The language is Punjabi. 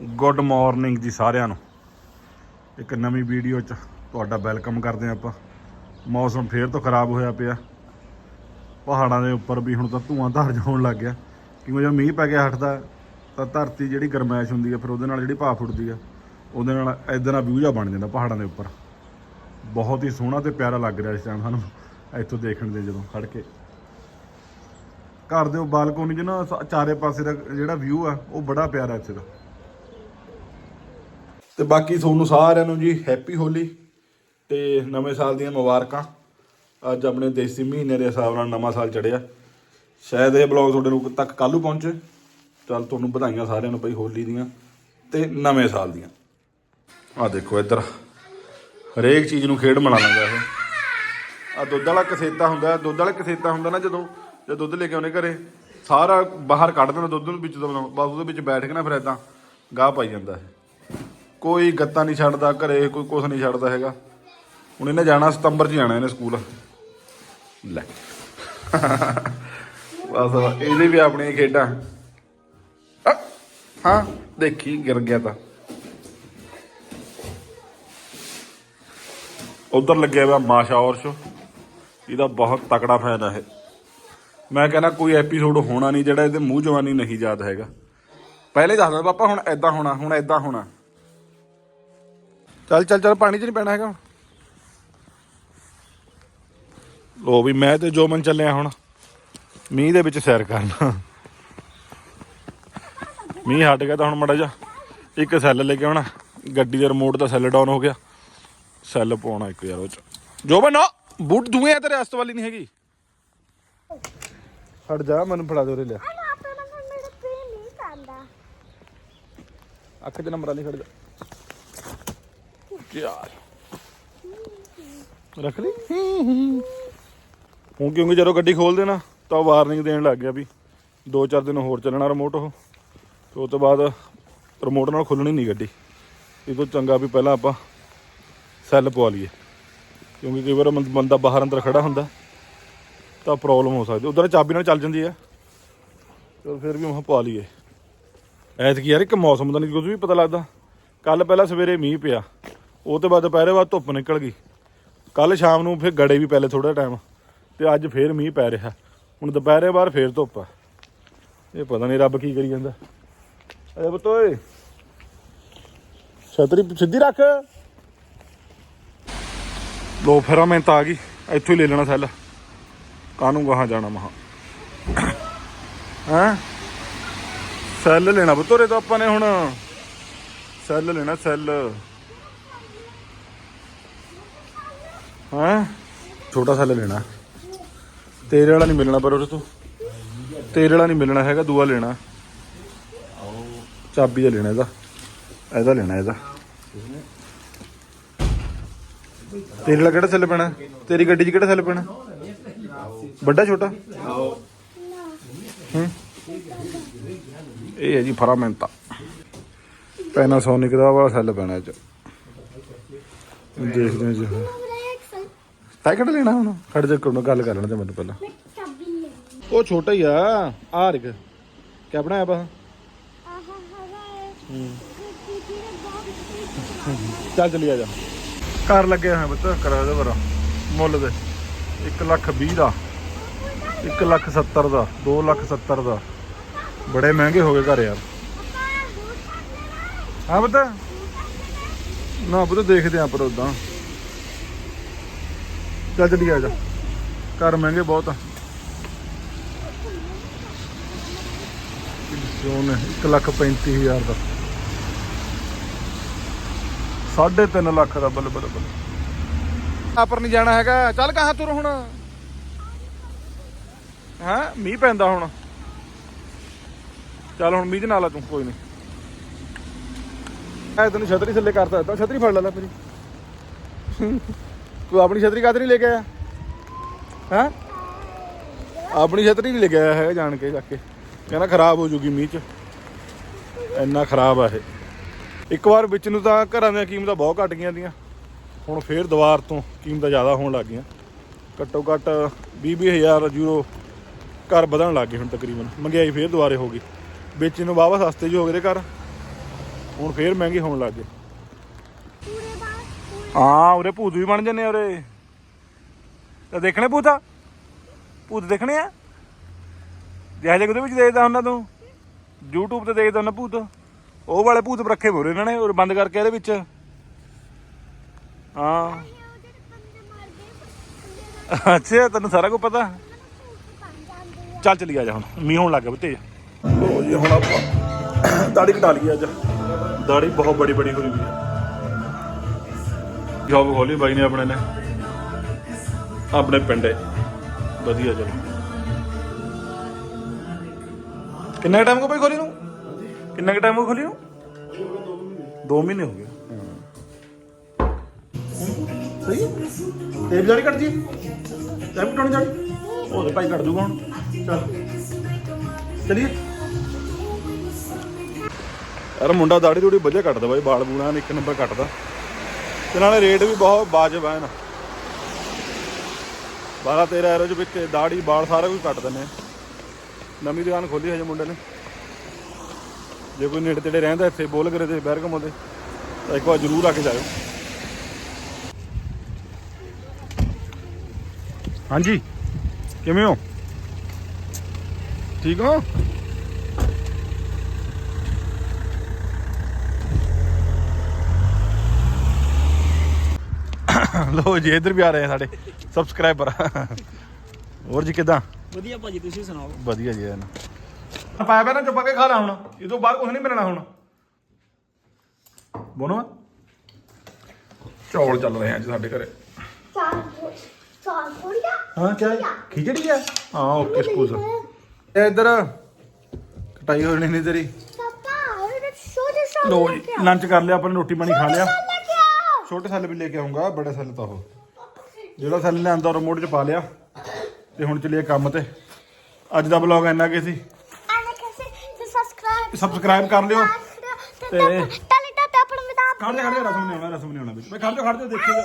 ਗੁੱਡ ਮਾਰਨਿੰਗ ਜੀ ਸਾਰਿਆਂ ਨੂੰ। ਇੱਕ ਨਵੀਂ ਵੀਡੀਓ 'ਚ ਤੁਹਾਡਾ ਵੈਲਕਮ ਕਰਦੇ ਹਾਂ ਆਪਾਂ। ਮੌਸਮ ਫੇਰ ਤੋਂ ਖਰਾਬ ਹੋਇਆ ਪਿਆ। ਪਹਾੜਾਂ ਦੇ ਉੱਪਰ ਵੀ ਹੁਣ ਤਾਂ ਧੂਆਂ ਧਾਰ ਜਾਣ ਲੱਗ ਗਿਆ। ਕਿਉਂਕਿ ਜਦੋਂ ਮੀਂਹ ਪੈ ਗਿਆ ਹਟਦਾ, ਤਾਂ ਧਰਤੀ ਜਿਹੜੀ ਗਰਮੈਸ਼ ਹੁੰਦੀ ਹੈ ਫਿਰ ਉਹਦੇ ਨਾਲ ਜਿਹੜੀ ਭਾਫ ਉੱਡਦੀ ਆ, ਉਹਦੇ ਨਾਲ ਇਦਾਂ ਦਾ ਵਿਊ ਜਾ ਬਣ ਜਾਂਦਾ ਪਹਾੜਾਂ ਦੇ ਉੱਪਰ। ਬਹੁਤ ਹੀ ਸੋਹਣਾ ਤੇ ਪਿਆਰਾ ਲੱਗ ਰਿਹਾ ਇਸ ਟਾਈਮ ਸਾਨੂੰ ਇੱਥੋਂ ਦੇਖਣ ਦੇ ਜਦੋਂ ਖੜ ਕੇ। ਘਰ ਦੇ ਉਹ ਬਾਲਕੋਨੀ 'ਚ ਨਾ ਚਾਰੇ ਪਾਸੇ ਦਾ ਜਿਹੜਾ ਵਿਊ ਆ, ਉਹ ਬੜਾ ਪਿਆਰਾ ਇੱਥੇ ਦਾ। ਤੇ ਬਾਕੀ ਤੁਹਾਨੂੰ ਸਾਰਿਆਂ ਨੂੰ ਜੀ ਹੈਪੀ ਹੋਲੀ ਤੇ ਨਵੇਂ ਸਾਲ ਦੀਆਂ ਮੁਬਾਰਕਾਂ। ਅੱਜ ਆਪਣੇ ਦੇਸੀ ਮਹੀਨੇ ਦੇ ਹਿਸਾਬ ਨਾਲ ਨਵਾਂ ਸਾਲ ਚੜਿਆ। ਸ਼ਾਇਦ ਇਹ ਬਲੌਗ ਤੁਹਾਡੇ ਨੂੰ ਤੱਕ ਕੱਲ੍ਹ ਪਹੁੰਚੇ। ਚੱਲ ਤੁਹਾਨੂੰ ਵਧਾਈਆਂ ਸਾਰਿਆਂ ਨੂੰ ਬਈ ਹੋਲੀ ਦੀਆਂ ਤੇ ਨਵੇਂ ਸਾਲ ਦੀਆਂ। ਆ ਦੇਖੋ ਇੱਧਰ, ਹਰੇਕ ਚੀਜ਼ ਨੂੰ ਖੇਡ ਮਨਾ ਲੈਂਦਾ ਇਹ। ਆ ਦੁੱਧ ਵਾਲਾ ਕਸੇਤਾ ਹੁੰਦਾ, ਦੁੱਧ ਵਾਲਾ ਕਸੇਤਾ ਹੁੰਦਾ ਨਾ ਜਦੋਂ, ਜੇ ਦੁੱਧ ਲੈ ਕੇ ਆਉਨੇ ਘਰੇ, ਸਾਰਾ ਬਾਹਰ ਕੱਢ ਦੇਣਾ ਦੁੱਧ ਨੂੰ ਵਿੱਚ ਤੋਂ ਬਸ ਉਹਦੇ ਵਿੱਚ ਬੈਠ ਕੇ ਨਾ ਫਿਰ ਇਦਾਂ ਗਾਹ ਪਾਈ ਜਾਂਦਾ ਹੈ ਕੋਈ ਗੱਤਾ ਨਹੀਂ ਛੱਡਦਾ ਘਰੇ, ਕੋਈ ਕੁਝ ਨਹੀਂ ਛੱਡਦਾ ਹੈਗਾ। ਹੁਣ ਇਹਨੇ ਜਾਣਾ ਸਤੰਬਰ 'ਚ ਜਾਣਾ ਇਹਨੇ ਸਕੂਲ। ਲੈ। ਬਸ ਇਹਦੇ ਵੀ ਆਪਣੀਆਂ ਖੇਡਾਂ। ਹਾਂ, ਦੇਖੀ, ਗਿਰ ਗਿਆ ਤਾਂ। ਉਧਰ ਲੱਗਿਆ ਹੋਇਆ ਮਾਸ਼ਾ ਔਰਸ਼ ਇਹਦਾ ਬਹੁਤ ਤਕੜਾ ਫਾਇਦਾ ਹੈ। ਮੈਂ ਕਹਿੰਦਾ ਕੋਈ ਐਪੀਸੋਡ ਹੋਣਾ ਨਹੀਂ, ਜਿਹੜਾ ਇਹਦੇ ਮੂੰਹ ਜਵਾਨੀ ਨਹੀਂ ਯਾਦ ਹੈਗਾ। ਪਹਿਲੇ ਦੱਸਦਾ ਪਾਪਾ, ਹੁਣ ਐਦਾਂ ਹੋਣਾ, ਹੁਣ ਐਦਾਂ ਹੋਣਾ। ਚੱਲ ਚੱਲ ਚੱਲ ਪਾਣੀ 'ਚ ਨਹੀਂ ਪੈਣਾ ਹੈਗਾ। ਲੋ ਵੀ ਮੈਂ ਤੇ ਜੋਮਨ ਚੱਲਿਆ ਹੁਣ। ਮੀਂਹ ਦੇ ਵਿੱਚ ਸੈਰ ਕਰਨ। ਮੀਂਹ ਹਟ ਗਿਆ ਤਾਂ ਹੁਣ ਮੜਾ ਜਾ ਇੱਕ ਸੈੱਲ ਲੈ ਕੇ ਆਉਣਾ। ਗੱਡੀ ਦੇ ਰਿਮੋਟ ਦਾ ਸੈੱਲ ਡਾਊਨ ਹੋ ਗਿਆ। ਸੈੱਲ ਪਾਉਣਾ ਇੱਕ ਯਾਰ ਉਹ ਚ। ਜੋਬਨ ਨਾ ਬੂਟ ਦੂਏ ਆ ਤੇਰੇ ਅਸਤ ਵਾਲੀ ਨਹੀਂ ਹੈਗੀ। ਹਟ ਜਾ ਮੈਨੂੰ ਫੜਾ ਦੇ ਉਰੇ ਲਿਆ। ਅੱਖ ਦੇ ਨੰਬਰਾਂ ਨਹੀਂ ਖੜ ਜਾ। ਯਾਰ। ਰੱਖ ਲਈ? ਹੁਣ ਕਿਉਂਕਿ ਜਦੋਂ ਗੱਡੀ ਖੋਲ ਦੇਣਾ ਤਾਂ ਵਾਰਨਿੰਗ ਦੇਣ ਲੱਗ ਗਿਆ ਵੀ ਦੋ ਚਾਰ ਦਿਨ ਹੋਰ ਚੱਲਣਾ ਰਿਮੋਟ ਉਹ। ਤੇ ਉਸ ਤੋਂ ਬਾਅਦ ਰਿਮੋਟ ਨਾਲ ਖੁੱਲਣੀ ਨਹੀਂ ਗੱਡੀ। ਇਹ ਤੋਂ ਚੰਗਾ ਵੀ ਪਹਿਲਾਂ ਆਪਾਂ ਸੈੱਲ ਪਵਾ ਲਈਏ। ਕਿਉਂਕਿ ਕਈ ਵਾਰ ਬੰਦ- ਬਾਹਰ ਅੰਦਰ ਖੜਾ ਹੁੰਦਾ ਤਾਂ ਪ੍ਰੋਬਲਮ ਹੋ ਸਕਦੀ। ਉਧਰ ਚਾਬੀ ਨਾਲ ਚੱਲ ਜਾਂਦੀ ਹੈ ਚਲ ਫਿਰ ਵੀ ਮੈਂ ਪਵਾ ਲਈਏ। ਐਤਕੀ ਯਾਰ ਇੱਕ ਮੌਸਮ ਦਾ ਨਹੀਂ ਕੁਝ ਵੀ ਪਤਾ ਲੱਗਦਾ। ਕੱਲ ਪਹਿਲਾਂ ਸਵੇਰੇ ਮੀਂਹ ਪਿਆ। ਉਹ ਤੋਂ ਬਾਅਦ ਦੁਪਹਿਰੇ ਬਾਅਦ ਧੁੱਪ ਨਿਕਲ ਗਈ। ਕੱਲ ਸ਼ਾਮ ਨੂੰ ਫਿਰ ਗੜੇ ਵੀ ਪਹਿਲੇ ਥੋੜਾ ਟਾਈਮ ਤੇ ਅੱਜ ਫੇਰ ਮੀਂਹ ਪੈ ਰਿਹਾ। ਹੁਣ ਦੁਪਹਿਰੇ ਬਾਅਦ ਫੇਰ ਧੁੱਪ ਆ। ਇਹ ਪਤਾ ਨਹੀਂ ਰੱਬ ਕੀ ਕਰੀ ਜਾਂਦਾ। ਅਰੇ ਬਤੋਏ ਛਤਰੀ ਸਿੱਧੀ ਰੱਖ। ਲੋ ਫੇਰਾ ਮੈਂ ਤਾਂ ਆ ਗਈ। ਇੱਥੋਂ ਹੀ ਲੈ ਲੈਣਾ ਸੈੱਲ। ਕਾਹਨੂੰ ਗਾਹਾਂ ਜਾਣਾ ਮਹਾ। ਹੈਂ? ਸੈੱਲ ਲੈਣਾ ਬਤੋਰੇ ਤਾਂ ਆਪਾਂ ਨੇ ਹੁਣ। ਸੈੱਲ ਲੈਣਾ ਸੈੱਲ। ਹਾਂ? ਛੋਟਾ ਸੈੱਲ ਲੈਣਾ। ਤੇਰੇ ਵਾਲਾ ਨਹੀਂ ਮਿਲਣਾ ਪਰ ਉਹਦੇ ਤੋਂ। ਤੇਰੇ ਵਾਲਾ ਨਹੀਂ ਮਿਲਣਾ ਹੈਗਾ, ਦੂਆ ਲੈਣਾ। ਚਾਬੀ ਦਾ ਲੈਣਾ ਇਹਦਾ। ਇਹਦਾ ਲੈਣਾ ਇਹਦਾ। ਤੇਰੇ ਵਾਲਾ ਕਿਹੜਾ ਸੈੱਲ ਪੈਣਾ? ਤੇਰੀ ਗੱਡੀ 'ਚ ਕਿਹੜਾ ਸੈੱਲ ਪੈਣਾ? ਵੱਡਾ, ਛੋਟਾ? ਹੂੰ। ਇਹ ਹੈ ਜੀ ਫਰਾਮੈਂਟਾ। ਪੈਨਾਸੋਨਿਕ ਦਾ ਵਾ ਸੈੱਲ ਪੈਣਾ ਇਹ ਚ। ਦੇਖਦੇ ਹਾਂ ਜੀ ਕਿਹੜਾ ਲੈਣਾ ਹੁਣ। ਖੜ ਜਾ ਕੋਲ ਗੱਲ ਕਰ ਲੈਣ ਤੇ ਮੈਨੂੰ ਪਹਿਲਾਂ। ਚਾਬੀ ਉਹ ਛੋਟਾ ਹੀ ਆ ਆ ਰਿਕ ਕਿਆ ਬਣਾਇਆ ਬਾ ਆਹਾ ਹਵਾ ਹੈ। ਚੱਲ ਚਲੀ ਆ ਜਾ। ਘਰ ਲੱਗੇ ਹੋਏ ਬੱਤ ਕਰਾ ਦੇ ਬਰਾ ਮੁੱਲ ਦੇ। 1 ਲੱਖ 20 ਦਾ। 1 ਲੱਖ 70 ਦਾ। 2 ਲੱਖ 70 ਦਾ। ਬੜੇ ਮਹਿੰਗੇ ਹੋ ਗਏ ਘਰ ਯਾਰ। ਹਾਂ ਬੱਤ ਨਾ ਬੱਤ ਦੇਖਦੇ ਆਂ ਪਰ ਉਦਾਂ ਚੱਲ ਚਲੀ ਆ ਜਾ। ਘਰ ਮਹਿੰਗੇ ਬਹੁਤ ਆ। ਜੋਨ 1 ਲੱਖ 35 ਹਜ਼ਾਰ ਦਾ। ਸਾਢੇ ਤਿੰਨ ਲੱਖ ਦਾ ਬੱਲ ਬੱਲ ਬੱਲ। ਆਪਰ ਨਹੀਂ ਜਾਣਾ ਹੈਗਾ। ਚੱਲ ਕਹਾਂ ਤੁਰ ਹੁਣ। ਹਾਂ? ਮੀਂਹ ਪੈਂਦਾ ਹੁਣ। ਚੱਲ ਹੁਣ ਮੀਂਹ ਦੇ ਨਾਲ ਆ ਤੂੰ ਕੋਈ ਨਹੀਂ। ਐ ਤੈਨੂੰ ਛਤਰੀ ਥੱਲੇ ਕਰਤਾ ਦਿੱਤਾ ਛਤਰੀ ਫੜ ਲੈ ਲੈ ਮੇਰੀ। ਤੂੰ ਆਪਣੀ ਛਤਰੀ ਕਾਹਤੇ ਨਹੀਂ ਲੈ ਕੇ ਆਇਆ? ਹਾਂ? ਆਪਣੀ ਛਤਰੀ ਨਹੀਂ ਲੈ ਕੇ ਆਇਆ ਹੈਗਾ ਜਾਣ ਕੇ, ਜਾ ਕੇ। ਕਹਿੰਦਾ ਖਰਾਬ ਹੋ ਜੂਗੀ ਮੀਂਹ ਚ। ਇੰਨਾ ਖਰਾਬ ਆ ਇਹ। ਇੱਕ ਵਾਰ ਵਿੱਚ ਨੂੰ ਤਾਂ ਘਰਾਂ ਦੀਆਂ ਕੀਮਤਾਂ ਬਹੁਤ ਘਟ ਗਈਆਂ ਦੀਆਂ। ਹੁਣ ਫੇਰ ਦੁਬਾਰ ਤੋਂ ਕੀਮਤਾਂ ਜ਼ਿਆਦਾ ਹੋਣ ਲੱਗ ਗਈਆਂ। ਘੱਟੋ ਘੱਟ 20 ਹਜ਼ਾਰ ਯੂਰੋ ਘਰ ਵਧਣ ਲੱਗ ਗਏ ਹੁਣ ਤਕਰੀਬਨ। ਮਹਿੰਗਾਈ ਫੇਰ ਦੁਬਾਰੇ ਹੋ ਗਈ। ਵਿੱਚ ਨੂੰ ਵਾਵਾ ਸਸਤੇ ਜਿਹੇ ਹੋ ਗਏ ਦੇ ਘਰ। ਹੁਣ ਫੇਰ ਮਹਿੰਗੇ ਹੋਣ ਲੱਗ ਗਏ। ਹਾਂ, ਉਰੇ ਭੂਤ ਵੀ ਬਣ ਜੰਨੇ ਉਰੇ। ਤਾਂ ਦੇਖਣੇ ਭੂਤ? ਭੂਤ ਦੇਖਣੇ ਆ? ਜਿਹੇ ਜਿਹੇ ਵਿੱਚ ਦੇਖਦਾ ਹੁੰਦਾ ਤੂੰ? YouTube ਤੇ ਦੇਖਦਾ ਹੁੰਦਾ ਭੂਤ। ਉਹ ਵਾਲੇ ਭੂਤ ਰੱਖੇ ਹੋਰੇ ਇਹਨਾਂ ਨੇ ਔਰ ਬੰਦ ਕਰਕੇ ਇਹਦੇ ਵਿੱਚ। ਹਾਂ। ਅੱਛਾ, ਤੈਨੂੰ ਸਾਰਾ ਕੁਝ ਪਤਾ? ਚੱਲ ਚਲੀ ਆ ਜਾ ਹੁਣ, ਮੀਂਹ ਹੋਣ ਲੱਗ ਗਿਆ ਬਤੇ ਲੋ ਜੀ, ਹੁਣ ਆਪਾਂ ਦਾੜੀ ਕਟਾ ਲਈ ਅੱਜ। ਦਾੜੀ ਬਹੁਤ ਬੜੀ ਬੜੀ ਹੋਈ ਹੋਈ ਹੈ। ਜੋਬ ਖੋਲੀ ਬਾਈ ਨੇ ਆਪਣੇ ਨੇ। ਆਪਣੇ ਪਿੰਡੇ। ਵਧੀਆ ਚਲੋ ਕਿੰਨਾ ਟਾਈਮ ਕੋ ਭਾਈ ਖੋਲੀ ਨੂੰ? ਕਿੰਨਾ ਟਾਈਮ ਹੋ ਖੋਲੀ ਨੂੰ? 2 ਮਹੀਨੇ ਹੋ ਗਏ। ਸਹੀ ਤੇ ਦਾੜੀ ਕੱਟ ਜੀ। ਟਾਈਮ ਕਟਾਉਣੀ ਦਾੜੀ ਉਹ ਤੇ ਭਾਈ ਕੱਟ ਦੂਗਾ ਹੁਣ। ਚੱਲ। ਚਲੀਏ। ਯਾਰ ਮੁੰਡਾ ਦਾੜੀ ਥੋੜੀ ਵਧੀਆ ਕੱਟਦਾ ਬਾਈ ਵਾਲ ਬੂਣਾ ਇੱਕ ਨੰਬਰ ਕੱਟਦਾ। ਤੇ ਨਾਲੇ ਰੇਟ ਵੀ ਬਹੁਤ ਵਾਜਬ ਹੈ ਨਾ 12 13 ਐਰੋ ਦੇ ਵਿੱਚ ਦਾੜੀ ਵਾਲ ਸਾਰਾ ਕੁਝ ਕੱਟ ਦਿੰਦੇ ਨਵੀਂ ਦੁਕਾਨ ਖੋਲੀ ਹਜੇ ਮੁੰਡੇ ਨੇ। ਜੇ ਕੋਈ ਨੇੜੇ ਤੇੜੇ ਰਹਿੰਦਾ ਇੱਥੇ ਬੋਲ ਕਰੇ ਤੇ ਬਹਿਰ ਕਮਾਉਂਦੇ ਤਾਂ ਇੱਕ ਵਾਰ ਜ਼ਰੂਰ ਆ ਕੇ ਜਾਇਓ। ਹਾਂਜੀ, ਕਿਵੇਂ ਹੋ? ਠੀਕ ਹੋ? ਲੋ ਜੀ ਇੱਧਰ ਵੀ ਆ ਰਹੇ ਆ ਸਾਡੇ ਸਬਸਕ੍ਰਾਈਬਰ ਹੋਰ ਜੀ ਕਿਦਾਂ? ਵਧੀਆ ਭਾਜੀ ਤੁਸੀਂ ਸੁਣਾਓ? ਵਧੀਆ ਜੀ ਐਨ। ਪਾਇਆ ਪਿਆ ਨਾ ਚੁੱਪ ਕੇ ਖਾ ਲਾ ਹੁਣ। ਇਹ ਤੋਂ ਬਾਅਦ ਕੁਝ ਨਹੀਂ ਮਿਲਣਾ ਹੁਣ। ਬੋਨੋ ਚੌਲ ਚੱਲ ਰਹੇ ਆ ਅੱਜ ਸਾਡੇ ਘਰੇ। ਹਾਂ ਕੀ ਖਿਚੜੀ ਹੈ ਹਾਂ ਓਕੇ ਸਕੂਜ਼ ਇਹ ਇੱਧਰ ਕਟਾਈ ਹੋਣੀ ਨਹੀਂ ਤੇਰੀ। ਲੋ ਜੀ ਲੰਚ ਕਰ ਲਿਆ ਆਪਾਂ ਨੇ ਰੋਟੀ ਪਾਣੀ ਖਾ ਲਿਆ। ਛੋਟੇ ਸੈੱਲ ਵੀ ਲੈ ਕੇ ਆਉਂਗਾ ਬੜੇ ਸੈੱਲ ਤਾਂ ਉਹ ਜਿਹੜਾ ਸੈੱਲ ਲਿਆਂਦਾ ਰਿਮੋਟ 'ਚ ਪਾ ਲਿਆ ਤੇ ਹੁਣ ਚਲੀਏ ਕੰਮ ਤੇ ਅੱਜ ਦਾ ਵਲੌਗ ਇੰਨਾ ਕੀ ਸੀ ਸਬਸਕ੍ਰਾਈਬ ਕਰ ਲਿਓ ਤੇ ਖੜ ਜਾ ਖੜ ਜਾ ਰਸਮ ਨਹੀਂ ਆਉਣਾ ਰਸਮ ਨਹੀਂ ਆਉਣਾ ਵਿੱਚ ਬਈ ਖੜ ਜਾ ਖੜ ਜਾ ਦੇਖੀਏ